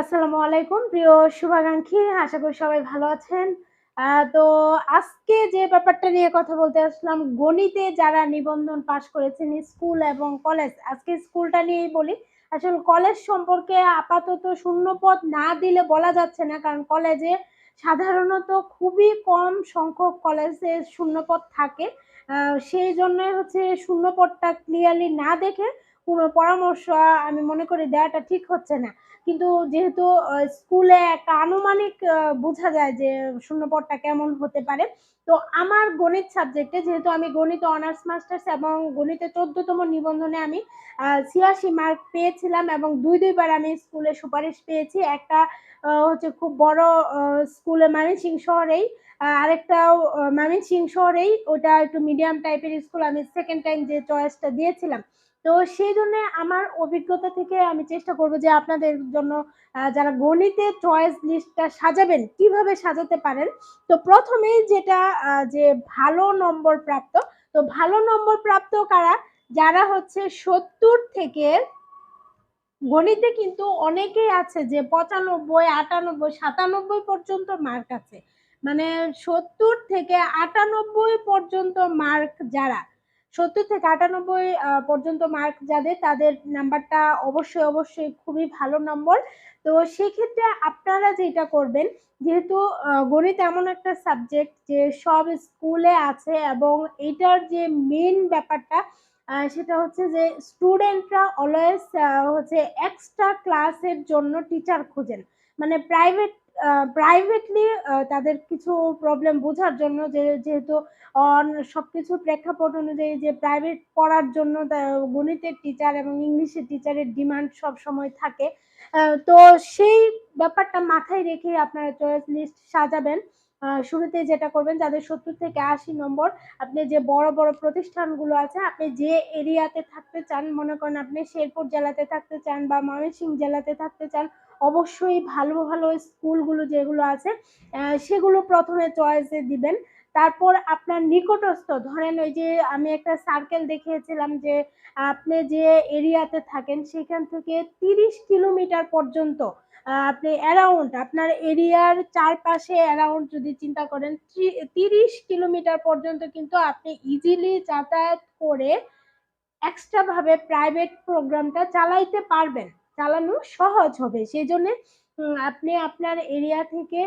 আসসালামু আলাইকুম। প্রিয় শুভাকাঙ্ক্ষী, আশা করি সবাই ভালো আছেন। তো আজকে যে ব্যাপারটা নিয়ে কথা বলতে আসলাম, গণিতে যারা নিবন্ধন পাশ করেছেন স্কুল এবং কলেজ, আজকে স্কুলটা নিয়েই বলি, আসলে কলেজ সম্পর্কে আপাতত শূন্যপদ না দিলে বলা যাচ্ছে না, কারণ কলেজে সাধারণত খুবই কম সংখ্যক কলেজে শূন্যপদ থাকে। সেই জন্য হচ্ছে শূন্যপদটা ক্লিয়ারলি না দেখে কোনো পরামর্শ, আমি মনে করি দেওয়াটা ঠিক হচ্ছে না। কিন্তু যেহেতু স্কুলে একটা আনুমানিক বোঝা যায় যে শূন্যপদটা কেমন হতে পারে, তো আমার গণিত সাবজেক্টে যেহেতু আমি গণিত অনার্স, মাস্টার্স এবং গণিতে চোদ্দতম নিবন্ধনে আমি ছিয়াশি মার্ক পেয়েছিলাম এবং দুই, দুইবার আমি স্কুলে সুপারিশ পেয়েছি। একটা হচ্ছে খুব বড় স্কুলে ময়মনসিং শহরেই আরেকটাও ময়মনসিং শহরেই, ওটা একটু মিডিয়াম টাইপের স্কুল, আমি সেকেন্ড টাইম যে চয়েসটা দিয়েছিলাম। তো সেই জন্য আমার অভিজ্ঞতা থেকে আমি চেষ্টা করব যে আপনাদের জন্য যারা গণিতে চয়েস লিস্টটা সাজাবেন, কীভাবে সাজাতে পারেন? তো প্রথমেই যেটা যে ভালো নম্বর প্রাপ্ত, তো ভালো নম্বর প্রাপ্ত কারা? যারা হচ্ছে সত্তর থেকে গণিতে কিন্তু অনেকেই আছে যে পঁচানব্বই, আটানব্বই, সাতানব্বই পর্যন্ত মার্ক আছে। মানে সত্তর থেকে আটানব্বই পর্যন্ত মার্ক যারা সত্তর থেকে আটানব্বই পর্যন্ত মার্ক যাদের, তাদের নাম্বারটা অবশ্যই অবশ্যই খুবই ভালো নম্বর তো সেক্ষেত্রে আপনারা যেটা করবেন, যেহেতু গণিত এমন একটা সাবজেক্ট যে সব স্কুলে আছে এবং এটার যে মেন ব্যাপারটা সেটা হচ্ছে যে স্টুডেন্টরা অলওয়েজ হচ্ছে এক্সট্রা ক্লাসের জন্য টিচার খুঁজেন। মানে প্রাইভেট প্রাইভেটলি তাদের কিছু প্রবলেম বোঝার জন্য যে, যেহেতু অন সবকিছু প্রেক্ষাপট অনুযায়ী যে প্রাইভেট পড়ার জন্য গণিতের টিচার এবং ইংলিশের টিচারের ডিমান্ড সব সময় থাকে তো সেই ব্যাপারটা মাথায় রেখে আপনারা চয়েস লিস্ট সাজাবেন। শুরুতে যেটা করবেন, যাদের সত্তর থেকে আশি নম্বর, আপনি যে বড় বড় প্রতিষ্ঠানগুলো আছে, আপনি যে এরিয়াতে থাকতে চান, মনে করেন আপনি শেরপুর জেলাতে থাকতে চান বা ময়মনসিংহ জেলাতে থাকতে চান, অবশ্যই ভালো ভালো স্কুলগুলো যেগুলো আছে সেগুলো প্রথমে চয়েসে দিবেন। তারপর আপনার নিকটস্থ, ধরেন ওই যে আমি একটা সার্কেল দেখিয়েছিলাম যে আপনি যে এরিয়াতে থাকেন, সেখান থেকে তিরিশ কিলোমিটার পর্যন্ত আপনি অ্যারাউন্ড আপনার এরিয়ার চারপাশে অ্যারাউন্ড যদি চিন্তা করেন তিরিশ কিলোমিটার পর্যন্ত কিন্তু আপনি ইজিলি যাতায়াত করে এক্সট্রা ভাবে প্রাইভেট প্রোগ্রামটা চালাইতে পারবেন। চালানো সহজ হবে। সেই জন্যে আপনি আপনার এরিয়া থেকে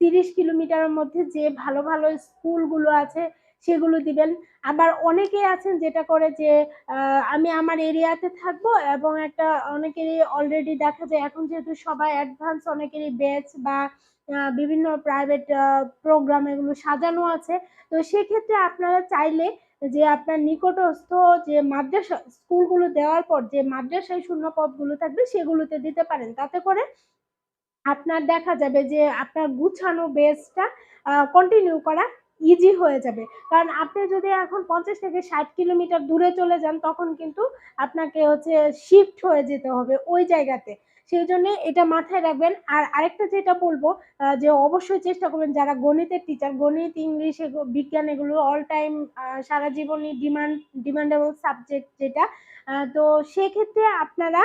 তিরিশ কিলোমিটারের মধ্যে যে ভালো ভালো স্কুলগুলো আছে সেগুলো দিবেন। আবার অনেকে আছেন যেটা করে যে আমি আমার এরিয়াতে থাকব এবং একটা অনেকেরই অলরেডি দেখা যায়, এখন যেহেতু সবাই অ্যাডভান্স অনেকেরই ব্যাচ বা বিভিন্ন প্রাইভেট প্রোগ্রাম এগুলো সাজানো আছে, তো সেক্ষেত্রে আপনারা চাইলে যে আপনার নিকটস্থ যে মাদ্রাসা, স্কুলগুলো দেওয়ার পর যে মাদ্রাসায় শূন্য পদগুলো থাকবে সেগুলোতে দিতে পারেন। তাতে করে আপনার দেখা যাবে যে আপনার গুছানো বেসটা কন্টিনিউ করা ইজি হয়ে যাবে। কারণ আপনি যদি এখন পঞ্চাশ থেকে ষাট কিলোমিটার দূরে চলে যান, তখন কিন্তু আপনাকে হচ্ছে শিফট হয়ে যেতে হবে ওই জায়গাতে। সেই জন্য এটা মাথায় রাখবেন। আর আরেকটা যেটা বলব যে অবশ্যই চেষ্টা করবেন যারা গণিতের টিচার গণিত, ইংলিশ বিজ্ঞান এগুলো অল টাইম সারা জীবনই ডিমান্ড ডিমান্ডেবল সাবজেক্ট যেটা তো সেক্ষেত্রে আপনারা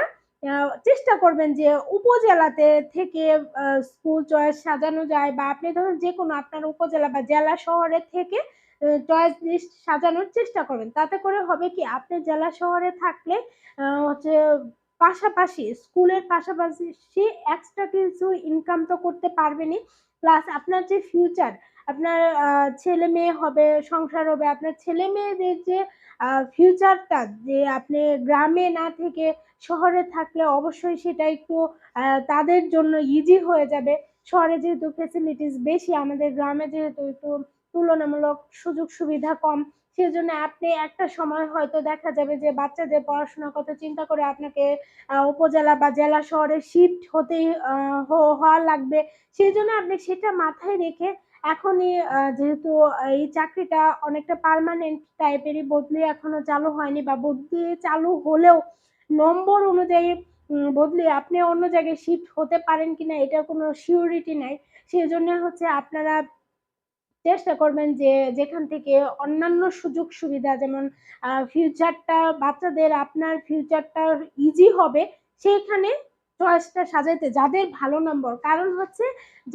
চেষ্টা করবেন যে উপজেলাতে থেকে স্কুল চয়েস সাজানো যায় বা আপনি ধরুন যে কোনো আপনার উপজেলা বা জেলা শহরে থেকে চয়েস লিস্ট সাজানোর চেষ্টা করবেন। তাতে করে হবে কি, আপনি জেলা শহরে থাকলে হচ্ছে পাশাপাশি স্কুলের পাশাপাশি সে এক্সট্রা কিছু ইনকাম তো করতে পারবেনই। প্লাস আপনার যে ফিউচার আপনার ছেলে মেয়ে হবে, সংসার হবে, আপনার ছেলে মেয়েদের যে ফিউচারটা যে আপনি গ্রামে না থেকে শহরে থাকলে অবশ্যই সেটা একটু তাদের জন্য ইজি হয়ে যাবে। শহরে যেহেতু ফেসিলিটিস বেশি, আমাদের গ্রামে যেহেতু একটু তুলনামূলক সুযোগ সুবিধা কম সেজন্য আপনি একটা সময় হয়তো দেখা যাবে যে বাচ্চাদের পড়াশোনার কথা চিন্তা করে আপনাকে উপজেলা বা জেলা শহরে শিফট হতেই হওয়া লাগবে। সেই জন্য আপনি সেটা মাথায় রেখে এখনই যেহেতু এই চাকরিটা অনেকটা পার্মানেন্ট টাইপেরই বদলি এখনও চালু হয়নি বা বদলি চালু হলেও নম্বর অনুযায়ী বদলে আপনি অন্য জায়গায় শিফট হতে পারেন কিনা এটার কোনো সিউরিটি নাই। সেই জন্য হচ্ছে আপনারা চেষ্টা করবেন যে যেখান থেকে অন্যান্য সুযোগ সুবিধা, যেমন ফিউচারটা বাচ্চাদের আপনার ফিউচারটা ইজি হবে, সেইখানে চয়েসটা সাজাইতে, যাদের ভালো নম্বর। কারণ হচ্ছে,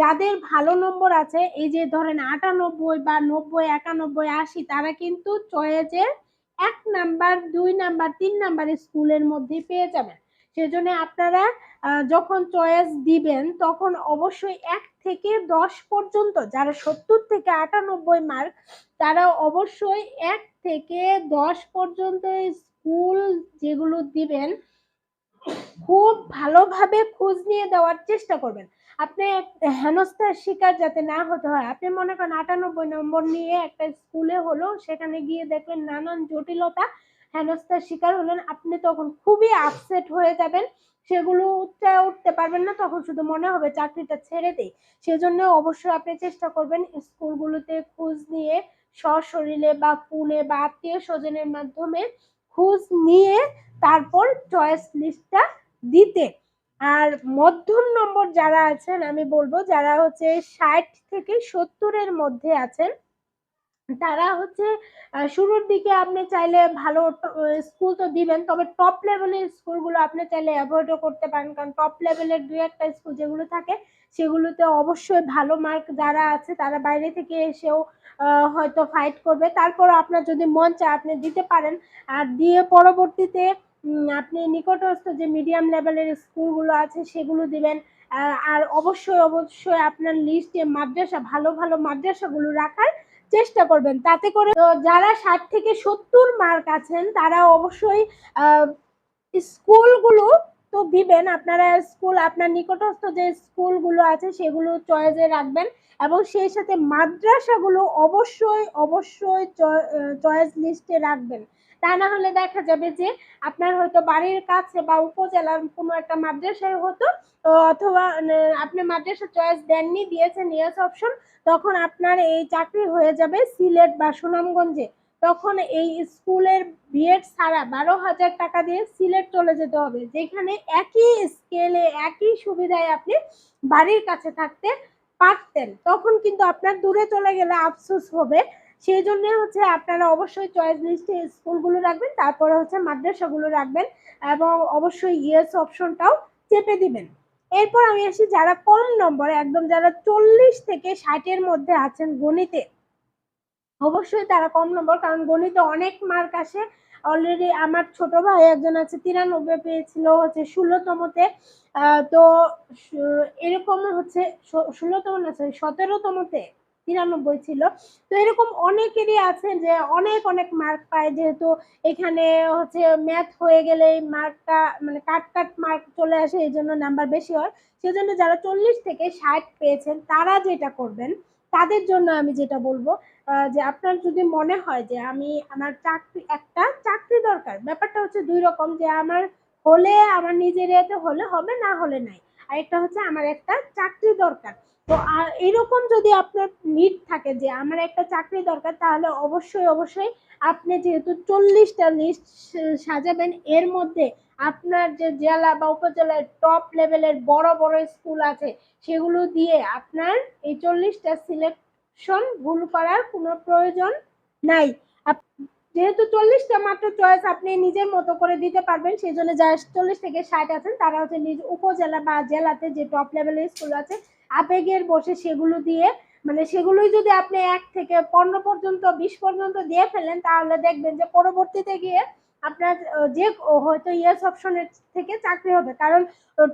যাদের ভালো নম্বর আছে, এই যে ধরেন আটানব্বই বা নব্বই, একানব্বই, আশি, তারা কিন্তু চয়েসের এক নাম্বার দুই নাম্বার তিন নাম্বার স্কুলের মধ্যে পেয়ে যাবেন। সেজন্য আপনারা যখন চয়েস দিবেন, তখন অবশ্যই এক থেকে দশ পর্যন্ত, যারা সত্তর থেকে আটানব্বই মার্ক তারা অবশ্যই এক থেকে দশ পর্যন্ত স্কুল যেগুলো দিবেন, খুব ভালোভাবে খোঁজ নিয়ে দেওয়ার চেষ্টা করবেন। আপনি হেনস্থার শিকার যাতে না হতে হয়, আপনি মনে করেন আটানব্বই নম্বর নিয়ে একটা স্কুলে হলো, সেখানে গিয়ে দেখলেন নানান জটিলতা হেনস্থার শিকার হলেন, আপনি তখন খুবই আপসেট হয়ে যাবেন। সেগুলো উঠতে উঠতে পারবেন না, তখন শুধু মনে হবে চাকরিটা ছেড়ে দেই। সেজন্য অবশ্যই আপনি চেষ্টা করবেন স্কুলগুলোতে খোঁজ নিয়ে সশরীরে বা ফোনে বা আত্মীয় স্বজনের মাধ্যমে খোঁজ নিয়ে তারপর চয়েস লিস্টটা দিতে। আর মধ্যম নম্বর যারা আছেন, আমি বলব যারা হচ্ছে ষাট থেকে সত্তরের মধ্যে আছেন তারা হচ্ছে শুরুর দিকে আপনি চাইলে ভালো স্কুল তো দিবেন, তবে টপ লেভেলের স্কুলগুলো আপনি চাইলে অ্যাভয়েডও করতে পারেন। কারণ টপ লেভেলের দু একটা স্কুল যেগুলো থাকে, সেগুলোতে অবশ্যই ভালো মার্ক যারা আছে, তারা বাইরে থেকে এসেও হয়তো ফাইট করবে। তারপর আপনার যদি মন চায়, আপনি দিতে পারেন। আর দিয়ে পরবর্তীতে আপনি নিকটস্থ যে মিডিয়াম লেভেলের স্কুলগুলো আছে, সেগুলো দিবেন। আর অবশ্যই অবশ্যই আপনার লিস্টে মাদ্রাসা, ভালো ভালো মাদ্রাসাগুলো রাখার চেষ্টা করবেন। তাতে করে যারা ষাট থেকে সত্তর মার্ক আছেন, তারা অবশ্যই স্কুলগুলো তো দিবেন। আপনারা স্কুল, আপনার নিকটস্থ যে স্কুলগুলো আছে, সেগুলো চয়েসে রাখবেন এবং সেই সাথে মাদ্রাসাগুলো অবশ্যই অবশ্যই চয়েস লিস্টে রাখবেন। তা না হলে দেখা যাবে যে আপনার হয়তো বাড়ির কাছে বা উপজেলার কোনো একটা মাদ্রাসায় হতো অথবা আপনি মাদ্রাসা চয়েস দেননি, দিয়েছেন ইয়েস অপশন তখন আপনার এই চাকরি হয়ে যাবে সিলেট বা সুনামগঞ্জে। তখন এই স্কুলের বিএড ছাড়া বারো হাজার টাকা দিয়ে সিলেট চলে যেতে হবে। যেখানে একই স্কেলে একই সুবিধায় আপনি বাড়ির কাছে থাকতে পারতেন। তখন কিন্তু আপনার দূরে চলে গেলে আফসোস হবে। সেই জন্য হচ্ছে আপনারা অবশ্যই চয়েস লিস্টে স্কুলগুলো রাখবেন, তারপরে হচ্ছে মাদ্রাসাগুলো রাখবেন এবং অবশ্যই ইয়েস অপশনটাও চেপে দিবেন। এরপর আমি আসি যারা কম নম্বরে, একদম যারা চল্লিশ থেকে ষাটের মধ্যে আছেন গণিতে, অবশ্যই তারা কম নম্বর, কারণ গণিতে অনেক মার্ক আসে। অলরেডি আমার ছোট ভাই একজন আছে, তিরানব্বই পেয়েছিল হচ্ছে ষোলোতমতে তো এরকম হচ্ছে ষোলোতম না সরি সতেরোতমতে। তিরানব্বই ছিল। তো এরকম অনেকেরই আছে যে অনেক অনেক মার্ক পায়। যেহেতু এখানে হচ্ছে ম্যাথ হয়ে গেলে মার্কটা মানে কাট কাট মার্ক চলে আসে, এই জন্য নাম্বার বেশি হয়। সেজন্য যারা চল্লিশ থেকে ষাট পেয়েছেন, তারা যেটা করবেন, তাদের জন্য আমি যেটা বলব যে আপনার যদি মনে হয় যে আমি, আমার চাকরি, একটা চাকরি দরকার। ব্যাপারটা হচ্ছে দুই রকম, যে আমার হলে, আমার নিজের এতে হলে হবে, না হলে নাই। আর একটা হচ্ছে আমার একটা চাকরি দরকার। তো আর এরকম যদি আপনার নিড থাকে যে আমার একটা চাকরি দরকার, তাহলে অবশ্যই অবশ্যই আপনি যেহেতু চল্লিশটা লিস্ট সাজাবেন, এর মধ্যে আপনার যে জেলা বা উপজেলার টপ লেভেলের বড় বড় স্কুল আছে, সেগুলো দিয়ে আপনার এই চল্লিশটা সিলেকশন ভুল করার কোনো প্রয়োজন নাই। যেহেতু চল্লিশটা মাত্র চয়েস আপনি নিজের মতো করে দিতে পারবেন, সেই জন্য যারা চল্লিশ থেকে ষাট আছেন, তারা হচ্ছে নিজ উপজেলা বা জেলাতে যে টপ লেভেলের স্কুল আছে আবেগের বসে সেগুলো দিয়ে মানে সেগুলোই যদি আপনি এক থেকে পনেরো পর্যন্ত, বিশ পর্যন্ত দিয়ে ফেলেন, তাহলে দেখবেন যে পরবর্তীতে গিয়ে আপনার যে হয়তো ইয়েস অপশনের থেকে চাকরি হবে। কারণ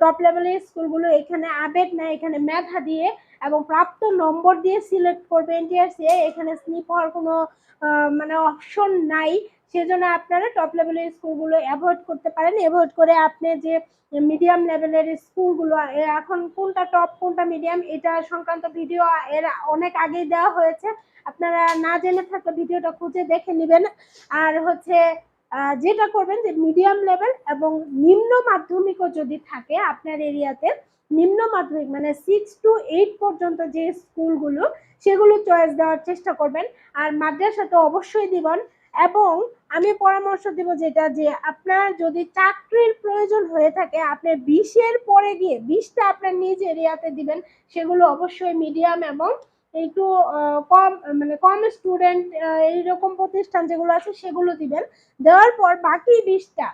টপ লেভেলের স্কুলগুলো এখানে আবেগ না, এখানে মেধা দিয়ে এবং প্রাপ্ত নম্বর দিয়ে সিলেক্ট করবে। এনটিআরসি এখানে স্লিপ হওয়ার কোনো মানে অপশন নাই। সেজন্য আপনারা টপ লেভেলের স্কুলগুলো অ্যাভয়েড করতে পারেন। অ্যাভয়েড করে আপনি যে মিডিয়াম লেভেলের স্কুলগুলো এখন কোনটা টপ কোনটা মিডিয়াম এটা সংক্রান্ত ভিডিও এর অনেক আগেই দেওয়া হয়েছে। আপনারা না জেনে থাকলে ভিডিওটা খুঁজে দেখে নেবেন। আর হচ্ছে যেটা করবেন যে মিডিয়াম লেভেল এবং নিম্ন মাধ্যমিকও যদি থাকে আপনার এরিয়াতে নিম্ন মাধ্যমিক মানে সিক্স টু এইট পর্যন্ত যে স্কুলগুলো সেগুলো চয়েস দেওয়ার চেষ্টা করবেন। আর মাদ্রাসা তো অবশ্যই দিবেন। এবং আমি পরামর্শ দিব যেটা যে আপনার যদি চাকরির প্রয়োজন হয়ে থাকে, আপনি বিশের পরে গিয়ে, বিশটা আপনার নিজ এরিয়াতে দিবেন, সেগুলো অবশ্যই মিডিয়াম এবং একটু কম মানে কম স্টুডেন্ট এইরকম প্রতিষ্ঠান যেগুলো আছে সেগুলো দিবেন। দেওয়ার পর বাকি বিশটা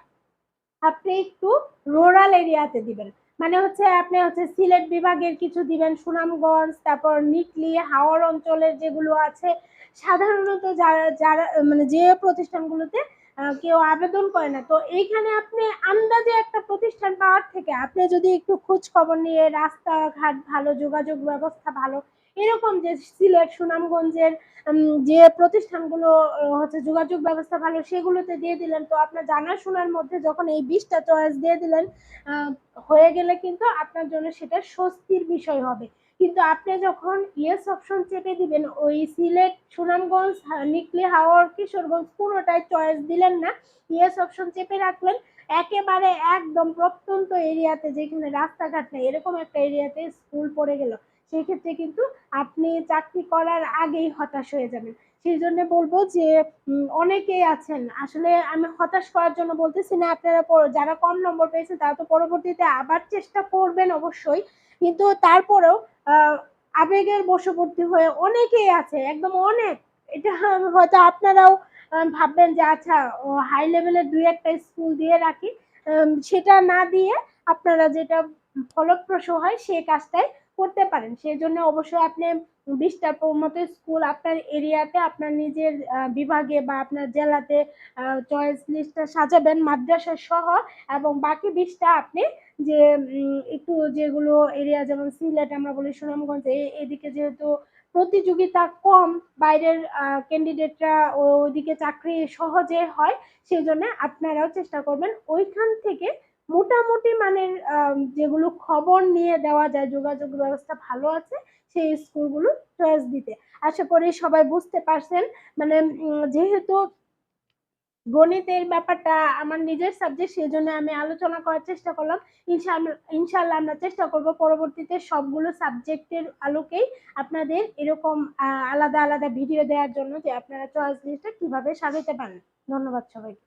আপনি একটু রুরাল এরিয়াতে দিবেন। মানে হচ্ছে আপনি হচ্ছে সিলেট বিভাগের কিছু দিবেন, সুনামগঞ্জ, তারপর নিকলি হাওড় অঞ্চলের যেগুলো আছে, সাধারণত যারা যারা মানে যে প্রতিষ্ঠানগুলোতে কেউ আবেদন করে না। তো এইখানে আপনি আন্দাজে একটা প্রতিষ্ঠান পাওয়ার থেকে, আপনি যদি একটু খোঁজ খবর নিয়ে রাস্তাঘাট ভালো, যোগাযোগ ব্যবস্থা ভালো এরকম যে সিলেট, সুনামগঞ্জের যে প্রতিষ্ঠানগুলো হচ্ছে যোগাযোগ ব্যবস্থা ভালো, সেগুলোতে দিয়ে দিলেন। তো আপনার জানাশোনার মধ্যে যখন এই বিশটা চয়েস দিয়ে দিলেন হয়ে গেলে কিন্তু আপনার জন্য সেটা স্বস্তির বিষয় হবে। কিন্তু আপনি যখন ইয়েস অপশন চেপে দিবেন, ওই সিলেট, সুনামগঞ্জ নিকলি হাওড় কিশোরগঞ্জ পুরোটাই চয়েস দিলেন না ইয়েস অপশন চেপে রাখলেন, একেবারে একদম প্রত্যন্ত এরিয়াতে যেখানে রাস্তাঘাট নেই, এরকম একটা এরিয়াতে স্কুল পড়ে গেল। সেই ক্ষেত্রে কিন্তু আপনি চাকরি করার আগেই হতাশ হয়ে যাবেন। সেই জন্য বলব যে অনেকেই আছেন, আসলে আমি হতাশ করার জন্য বলতেছি না, আপনারা যারা কম নম্বর পেয়েছেন তারা তো পরবর্তীতে আবার চেষ্টা করবেন অবশ্যই। কিন্তু তারপরেও আবেগের বশবর্তী হয়ে অনেকেই আছে, একদম অনেক। এটা হয়তো আপনারাও ভাববেন যে আচ্ছা হাই লেভেলের দুই একটা স্কুল দিয়ে রাখি। সেটা না দিয়ে আপনারা যেটা ফলপ্রসূ হয় সেই কাজটাই করতে পারেন। সেই জন্য অবশ্যই আপনি বিশটার মতো স্কুল আপনার এরিয়াতে আপনার নিজের বিভাগে বা আপনার জেলাতে চয়েস লিস্টটা সাজাবেন মাদ্রাসা সহ এবং বাকি বিশটা আপনি যে একটু যেগুলো এরিয়া যেমন সিলেট আমরা বলি, সুনামগঞ্জ এদিকে যেহেতু প্রতিযোগিতা কম, বাইরের ক্যান্ডিডেটরা ওইদিকে চাকরি সহজে হয় সেই জন্য আপনারাও চেষ্টা করবেন। ওইখান থেকে মোটামুটি আম, যেগুলো খবর নিয়ে দেওয়া যায় যোগাযোগ ব্যবস্থা ভালো আছে সেই স্কুলগুলো চয়েস দিতে। আশা করি সবাই বুঝতে পারছেন। মানে যেহেতু গণিতের ব্যাপারটা আমার নিজের সাবজেক্ট সেই জন্য আমি আলোচনা করার চেষ্টা করলাম। ইনশাআল্লাহ আমরা চেষ্টা করব পরবর্তীতে সবগুলো সাবজেক্টের আলোকেই আপনাদের এরকম আলাদা আলাদা ভিডিও দেওয়ার জন্য যে আপনারা চয়েস লিস্টটা কীভাবে সাজাতে পারেন। ধন্যবাদ সবাইকে।